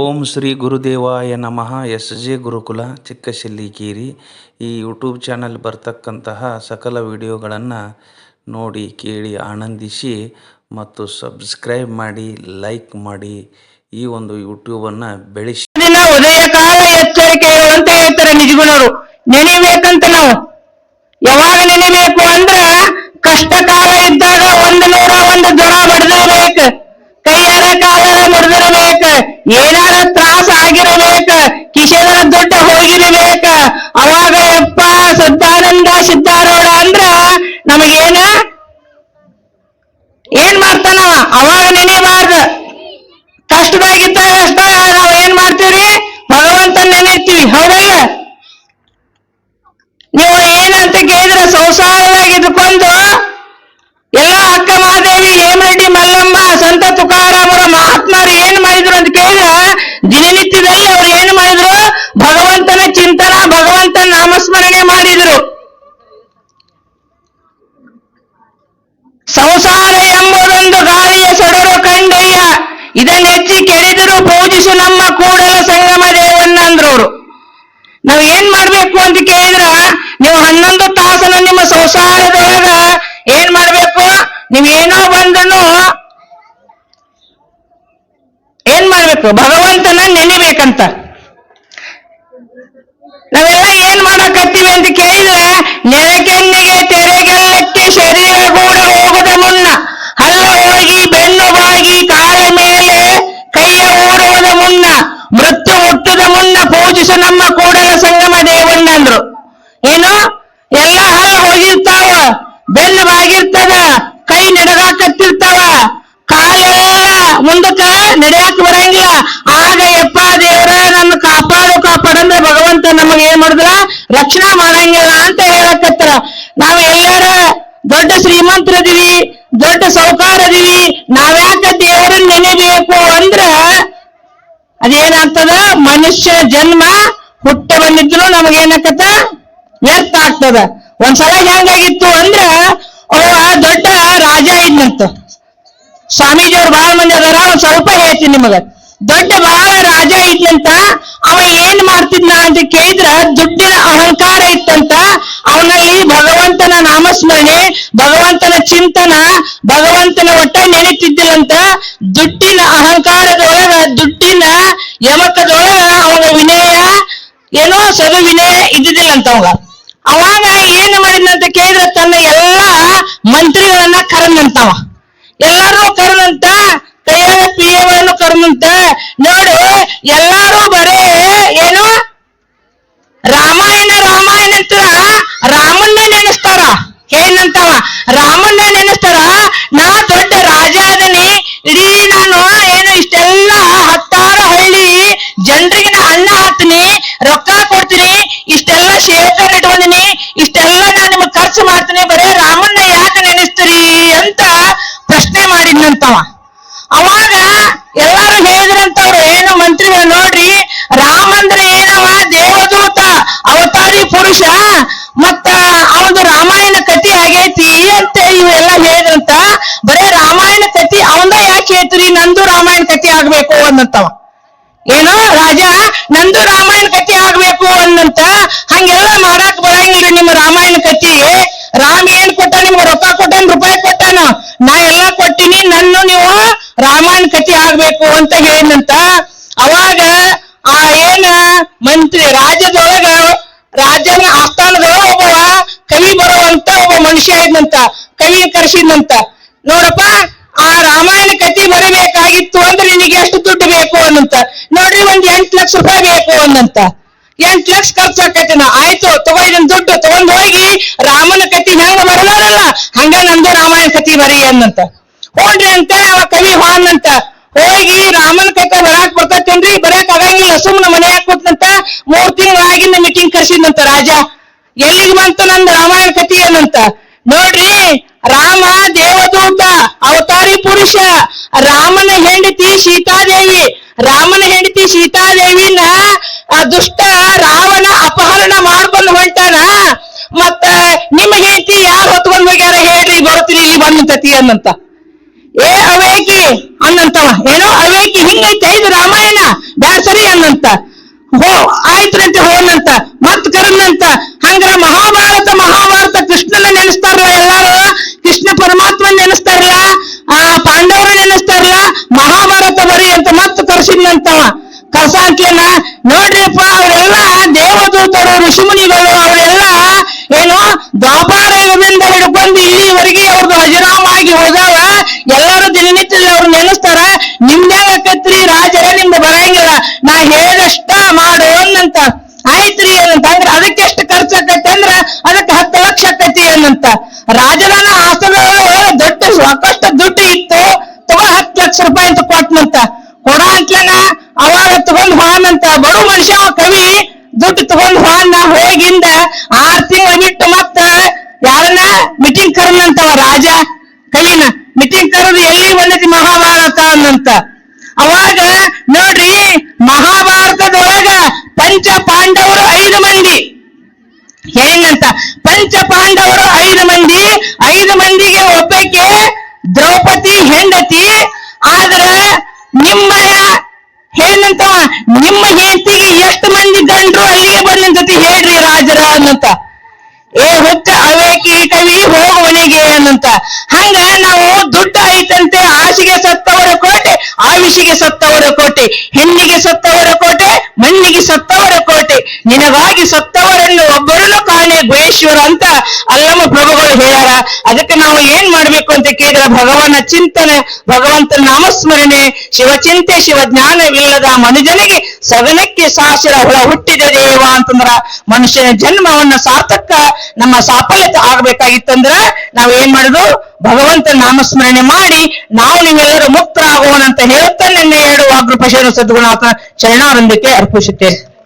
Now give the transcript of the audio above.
ಓಂ ಶ್ರೀ ಗುರುದೇವಾಯ ನಮಃ. S J ಗುರುಕುಲ ಚಿಕ್ಕಶಿಲ್ಲಿಕೇರಿ ಈ YouTube channel ಬರ್ತಕ್ಕಂತಹ ಸಕಲ ವಿಡಿಯೋಗಳನ್ನು ನೋಡಿ ಕೇಳಿ ಆನಂದಿಸಿ ಮತ್ತು ಸಬ್ಸ್ಕ್ರೈಬ್ ಮಾಡಿ, ಲೈಕ್ ಮಾಡಿ ಈ ಒಂದು ಯೂಟ್ಯೂಬನ್ನು ಬೆಳೆಸಿ. ದಿನ ಉದಯ ಕಾಲ ಎಚ್ಚರಿಕೆ ಅಂತ ಹೇಳ್ತಾರೆ ನಿಜಗುಣರು. ನೆನಿಬೇಕಂತ ನಾವು. ಯಾವಾಗ ನೆನಿಬೇಕು ಅಂದ್ರ ಕಷ್ಟ ಕಾಲ ಇದ್ದಾಗ ಒಂದು ನೂರ ಒಂದು ಜ್ವರ ಬಡ್ದಿರ್ಬೇಕು ಕಾಲಾರ ಮುರಿದಿರ್ಬೇಕ ಏನಾರ ತ್ರಾಸ ಆಗಿರಬೇಕ ಕಿಶೆಗಳ ದುಡ್ಡು ಹೋಗಿರಬೇಕ ಅವಾಗ ಯಪ್ಪ ಸದ್ದಾನಂದ ಸಿದ್ದಾರೂಢ ಅಂದ್ರ ನಮಗೇನ? ಏನ್ ಮಾಡ್ತಾನ ಅವಾಗ ನೆನಿಬಾರ್ದು ಕಷ್ಟದಾಗಿದ್ದಾಗ ಅಷ್ಟ ನಾವ್ ಏನ್ ಮಾಡ್ತೀವ್ರಿ ಭಗವಂತನ ನೆನೆತ್ತೀವಿ ಹೌದಲ್ಲ ನೀವು ಏನಂತ ಕೇಳಿದ್ರೆ ಸಂಸಾರದಾಗ ಇದ್ಕೊಂಡು ಎಲ್ಲ ಅಕ್ಕ ಮಹಾದೇವಿ ಹೇಮರೆಡ್ಡಿ ಮಲ್ಲಮ್ಮ ಸಂತ ತುಕಾರಾಮರ ಮಹಾತ್ಮರು ಏನ್ ಮಾಡಿದ್ರು ಅಂತ ಕೇಳಿದ್ರೆ ದಿನನಿತ್ಯದಲ್ಲಿ ಅವ್ರು ಏನ್ ಮಾಡಿದ್ರು? ಭಗವಂತನ ಚಿಂತನ ಭಗವಂತನ ನಾಮಸ್ಮರಣೆ ಮಾಡಿದ್ರು. ಸಂಸಾರ ಎಂಬುದೊಂದು ಗಾಳಿಯ ಸೊಡರು ಕಂಡಯ್ಯ. ಇದನ್ನೆಚ್ಚಿ ಕೆಳೆದರು ಪೂಜಿಸು ನಮ್ಮ ಕೂಡಲ ಸಂಗಮ ದೇವನ್ನ ಅಂದ್ರು ಅವ್ರು ನಾವ್ ಏನ್ ಮಾಡ್ಬೇಕು ಅಂತ ಕೇಳಿದ್ರ, ನೀವು ಹನ್ನೊಂದು ತಾಸನ ನಿಮ್ಮ ಸಂಸಾರದೊಳಗ ಏನ್ ಮಾಡ್ಬೇಕು? ನೀವೇನೋ ಬಂದನು ಏನ್ ಮಾಡ್ಬೇಕು, ಭಗವಂತನ ನೆನಿಬೇಕಂತ. ನಾವೆಲ್ಲ ಏನ್ ಮಾಡಕತ್ತೀವಿ ಅಂತ ಕೇಳಿದ್ರೆ ನೆರೆಕೆನ್ನಿಗೆ ತೆರೆಗೆಲ್ಲಕ್ಕೆ ಶರೀರ ಕೂಡ ಹೋಗದ ಮುನ್ನ ಹಲ್ಲ ಹೋಗಿ ಬೆನ್ನು ಬಾಗಿ ಕಾಲ ಮೇಲೆ ಕೈಯ ಊರುವುದ ಮುನ್ನ, ಮೃತ್ಯು ಹುಟ್ಟುದ ಮುನ್ನ ಪೂಜಿಸ ನಮ್ಮ ಕೂಡಲ ಸಂಗಮ ದೇವಣ್ಣಂದ್ರು. ಏನು ಏನ್ ಮಾಡಿದ್ರ ರಕ್ಷಣಾ ಮಾಡಂಗಿಲ್ಲ ಅಂತ ಹೇಳಕತ್ತಾರ. ನಾವ್ ಎಲ್ಲಾರ ದೊಡ್ಡ ಶ್ರೀಮಂತರದಿವಿ, ದೊಡ್ಡ ಸೌಕಾರದಿವಿ. ನಾವ್ಯಾಕ ದೇವರನ್ನ ನೆನೆಬೇಕು ಅಂದ್ರ ಅದೇನಾಗ್ತದ? ಮನುಷ್ಯ ಜನ್ಮ ಹುಟ್ಟ ಬಂದಿದ್ರು ನಮಗೇನಾಕತ್ತ? ವ್ಯರ್ಥ ಆಗ್ತದ. ಒಂದ್ಸಲ ಹೆಂಗಾಗಿತ್ತು ಅಂದ್ರ ಅವ ದೊಡ್ಡ ರಾಜ ಇದ್ನಂತ. ಸ್ವಾಮೀಜಿಯವ್ರು ಬಹಳ ಮಂದಿ ಅದಾರ ಸ್ವಲ್ಪ ಹೇಳ್ತೀನಿ ನಿಮಗ. ದೊಡ್ಡ ಬಹಳ ರಾಜ ಇದ್ಲಂತ ಅವ ಏನ್ ಮಾಡ್ತಿದ್ನ ಅಂತ ಕೇಳಿದ್ರ ದುಡ್ಡಿನ ಅಹಂಕಾರ ಇತ್ತಂತ ಅವನಲ್ಲಿ ಭಗವಂತನ ನಾಮಸ್ಮರಣೆ, ಭಗವಂತನ ಚಿಂತನ, ಭಗವಂತನ ಒಟ್ಟ ನೆನಪಿದ್ದಿಲ್ಲಂತ ದುಡ್ಡಿನ ಅಹಂಕಾರದೊಳಗ, ದುಡ್ಡಿನ ಯಮಕದೊಳಗ ಅವನ ವಿನಯ, ಏನೋ ಸದು ವಿನಯ ಇದ್ದಿದ್ದಿಲ್ಲಂತ ಅವಾಗ. ಅವಾಗ ಏನ್ ಮಾಡಿದ್ನಂತ ಕೇಳಿದ್ರ ತನ್ನ ಎಲ್ಲಾ ಮಂತ್ರಿಗಳನ್ನ ಕರೆದಂತವ ಎಲ್ಲಾರು ಕೈಯಾಗ ಪಿಯವನ್ನು ನೋಡಿ ಎಲ್ಲಾರು ಬರೇ ಏನು? ರಾಮಾಯಣ ರಾಮಾಯಣ ಅಂತ ರಾಮನ್ನ ನೆನೆಸ್ತಾರ ಏನಂತಾವ? ರಾಮನ್ನ ಮಂತ್ರಿಗಳು ನೋಡ್ರಿ ರಾಮಂದ್ರ ಏನವ, ದೇವದೂತ, ಅವತಾರಿ ಪುರುಷ, ಮತ್ತ ಅವನು ರಾಮಾಯಣ ಕಥೆ ಆಗೈತಿ ಅಂತ ಇವೆಲ್ಲ ಹೇಳಿದ್ರಂತ, ಬರೇ ರಾಮಾಯಣ ಕತಿ ಅವಂದ ಯಾಕೆ ಹೇಳ್ತೀರಿ? ನಂದು ರಾಮಾಯಣ ಕಥೆ ಆಗ್ಬೇಕು ಅನ್ನಂತವ. ಏನು ರಾಜ, ನಂದು ರಾಮಾಯಣ ಕಥೆ ಆಗ್ಬೇಕು ಅನ್ನಂತ, ಹಂಗೆಲ್ಲ ಮಾಡಾಕ್ ಬರಂಗಿಲ್ಲ ನಿಮ್ಮ ರಾಮಾಯಣ ಕತಿ ರಾಮ ಏನ್ ಕೊಟ್ಟ, ನಿಮ್ಗೆ ರೊಕ್ಕ ಕೊಟ್ಟಾನ ರೂಪಾಯಿ ಕೊಟ್ಟಾನ? ನಾ ಎಲ್ಲ ಕೊಟ್ಟಿನಿ, ನನ್ನ ನೀವು ರಾಮಾಯಣ ಕಥೆ ಆಗ್ಬೇಕು ಅಂತ ಹೇಳಿದಂತ ಅವಾಗ ಆ ಏನ ಮಂತ್ರಿ ರಾಜ್ಯದೊಳಗ ರಾಜನ ಆಸ್ಥಾನದೊಳಗ ಒಬ್ಬ ಕವಿ ಬರುವಂತ ಒಬ್ಬ ಮನುಷ್ಯ ಇದ್ನಂತ ಕವಿ ಕರೆಸಿದ್ನಂತ. ನೋಡಪ್ಪ, ಆ ರಾಮಾಯಣ ಕಥೆ ಬರಬೇಕಾಗಿತ್ತು ಅಂದ್ರೆ ನಿನಗೆ ಎಷ್ಟು ದುಡ್ಡು ಬೇಕು ಅನ್ನಂತ. ನೋಡ್ರಿ, ಒಂದ್ ಎಂಟ್ ಲಕ್ಷ ರೂಪಾಯಿ ಬೇಕು ಅನ್ನಂತ. ಎಂಟ್ ಲಕ್ಷ ಖರ್ಚು ಆಕೈತಿ ನಾ. ಆಯ್ತು, ತಗೋ ಇದನ್ ದುಡ್ಡು. ತಗೊಂಡ್ ಹೋಗಿ, ರಾಮನ ಕತಿ ಹೆಂಗ ಬರದಾರಲ್ಲ ಹಂಗ ನಂದು ರಾಮಾಯಣ ಕತಿ ಬರೀ ಅನ್ನಂತ. ಹೋಗ್ರಿ ಅಂತ ಅವ ಕವಿ ಹೋದ್ನಂತ. ಹೋಗಿ ರಾಮನ ಕಥೆ ಬರಾಕ್ ಬರ್ತೈತೇನ್ರಿ? ಬರಾಕ್ ಆಗಂಗಿಲ್ಲ ಸುಮ್ನ ಮನ್ಯಾಗ ಕೂತ್ನಂತ ಮೂರ್ ತಿಂಗಳಾಗಿನ ಮೀಟಿಂಗ್ ಕರ್ಸಿದ್ನಂತ ರಾಜ. ಎಲ್ಲಿಗೆ ಬಂತು ನಂದು ರಾಮಾಯಣ ಕತಿ ಏನಂತ? ನೋಡ್ರಿ, ರಾಮ ದೇವದೂತ, ಅವತಾರಿ ಪುರುಷ, ರಾಮನ ಹೆಂಡತಿ ಸೀತಾದೇವಿ. ರಾಮನ ಹೆಂಡತಿ ಸೀತಾದೇವಿನ ದುಷ್ಟ ರಾವಣ ಅಪಹರಣ ಮಾಡ್ಕೊಂಡು ಹೊಂಟಾನ ಮತ್ತ ನಿಮ್ಮ ಹೆಂಡತಿ ಯಾರು ಹೊತ್ಕೊಂಡ್ ಹೋಗ್ಯಾರ ಹೇಳ್ರಿ, ಬರ್ತೀನಿ ಇಲ್ಲಿ ಬಂದಂತತಿ ಅನ್ನಂತ ಏ ಅವೇಕಿ ಅನ್ನಂತವ. ಏನೋ ಅವೇಕಿ ಹಿಂಗೈತೆ ಇದು ರಾಮಾಯಣ ಬ್ಯಾಸರಿ ಅನ್ನಂತ. ಹೋ, ಆಯ್ತ್ರಂತೆ ಅಂತ ಹೋನಂತ ಮತ್ ಕರನಂತ ಹಂಗ ಮಹಾಭಾರತ ಮಹಾಭಾರತ ಕೃಷ್ಣನ ನೆನೆಸ್ತಾರಲ್ಲ ಎಲ್ಲಾರು. ಕೃಷ್ಣ ಪರಮಾತ್ಮ ನೆನೆಸ್ತಾರಲ್ಲ ಆ, ಪಾಂಡವರು ನೆನೆಸ್ತಾರಲ್ಲ ಮಹಾಭಾರತ ಬರೀ ಅಂತ ಮತ್ ಕರ್ಸಿದ್ನಂತವ ಕರ್ಸಾಂಕ್ಲೇನ ನೋಡ್ರಿಪ್ಪ, ಅವರೆಲ್ಲ ದೇವದೂತರು, ಋಷಿಮುನಿಗಳು, ಅವರೆಲ್ಲ ಏನು ದ್ವಾಪಾರ ದಿನನಿತ್ಯದಲ್ಲಿ ಅವ್ರು ನೆನೆಸ್ತಾರ? ನಿಮ್ದೇ ಆಕತ್ರಿ? ರಾಜರೇ ನಿಮ್ದು ಬರಂಗಿಲ್ಲ. ನಾ ಹೇಳಷ್ಟ ಮಾಡು ಅನ್ನಂತ. ಆಯ್ತ್ರಿ ಏನಂತ ಅಂದ್ರ ಅದಕ್ಕೆ ಎಷ್ಟು ಖರ್ಚು ಆಕತಿ ಅಂದ್ರ ಅದಕ್ಕೆ ಹತ್ತು ಲಕ್ಷ ಆಕತಿ ಏನಂತ ರಾಜನ ಆಸನ ದೊಡ್ಡ ಸಾಕಷ್ಟು ದುಡ್ಡು ಇತ್ತು. ತಗೋ ಹತ್ತು ಲಕ್ಷ ರೂಪಾಯಿ ಅಂತ ಕೊಟ್ನಂತ. ಕೊಡ ಅಂತ್ಲನ ಅವಾಗ ತಗೊಂಡ್ ಹೋನಂತ ಬಡು ಮನುಷ್ಯ ಕವಿ. ದುಡ್ಡು ತಗೊಂಡ್ ಹೋನ ಹೋಗಿಂದ ಆರ್ ತಿಂಗಳ ಬಿಟ್ಟು ಮತ್ತ ಯಾರನ್ನ ಮೀಟಿಂಗ್ ಕರ್ನಂತವ ರಾಜ ಕವಿನ ಮೀಟಿಂಗ್ ಕರೆದು ಎಲ್ಲಿ ಬಂದೈತಿ ಅನ್ನಂತ ಅವಾಗ ನೋಡ್ರಿ ಮಹಾಭಾರತದೊಳಗ ಪಂಚ ಪಾಂಡವರು ಐದು ಮಂದಿ. ಹೆಂಗಂತ? ಪಂಚ ಪಾಂಡವರು ಐದು ಮಂದಿ. ಐದು ಮಂದಿಗೆ ಒಬ್ಬಕ್ಕೆ ದ್ರೌಪದಿ ಹೆಂಡತಿ. ಆದ್ರ ನಿಮ್ಮ ಏನಂತ ನಿಮ್ಮ ಹೆಂಡತಿಗೆ ಎಷ್ಟು ಮಂದಿ ಗಂಡ್ರು ಅಲ್ಲಿಗೆ ಬಂದಂತತಿ ಹೇಳ್ರಿ ರಾಜರ ಅನ್ನಂತ ಏ ಹುಚ್ಚ ಅವೇಕಿ ಕವಿ ಹೋಗುವನಿಗೆ ಅನ್ನಂತ. ಹಂಗ ನಾವು ದುಡ್ಡು ಐತಂತೆ ಆಸೆಗೆ ಆಯುಷಿಗೆ ಸತ್ತವರ ಕೋಟೆ ಹೆಣ್ಣಿಗೆ ಸತ್ತವರ ಕೋಟೆ ಮಣ್ಣಿಗೆ ಸತ್ತವರ ಕೋಟೆ ನಿನಗಾಗಿ ಕಾಣೆ ಗುಹೇಶ್ವರ ಅಂತ ಅಲ್ಲಮ್ಮ ಪ್ರಭುಗಳು ಹೇಳ್ಯಾರ. ಅದಕ್ಕೆ ನಾವು ಏನ್ ಮಾಡ್ಬೇಕು ಅಂತ ಕೇಳಿದ್ರೆ ಭಗವನ ಚಿಂತನೆ ಭಗವಂತನ ನಾಮಸ್ಮರಣೆ ಶಿವಚಿಂತೆ ಶಿವ ಜ್ಞಾನವಿಲ್ಲದ ಮನುಜನಿಗೆ ಸಗನಕ್ಕೆ ಸಾಸಿರ ಹುಳ ಹುಟ್ಟಿದ ದೇವ ಅಂತಂದ್ರ ಮನುಷ್ಯನ ಜನ್ಮವನ್ನ ಸಾರ್ಥಕ ನಮ್ಮ ಸಾಫಲ್ಯತೆ ಆಗ್ಬೇಕಾಗಿತ್ತಂದ್ರ ನಾವ್ ಏನ್ ಮಾಡುದು? ಭಗವಂತ ನಾಮಸ್ಮರಣೆ ಮಾಡಿ ನಾವು ನೀವೆಲ್ಲರೂ ಮುಕ್ತರಾಗೋಣ ಅಂತ ಹೇಳುತ್ತಾ ನಿನ್ನೆ ವಾಗ್ರೂಪಶೇನು ಸದ್ಗುಣಾಥ ಚರಣಾನಂದಕ್ಕೆ ಅರ್ಪಿಸುತ್ತೇನೆ.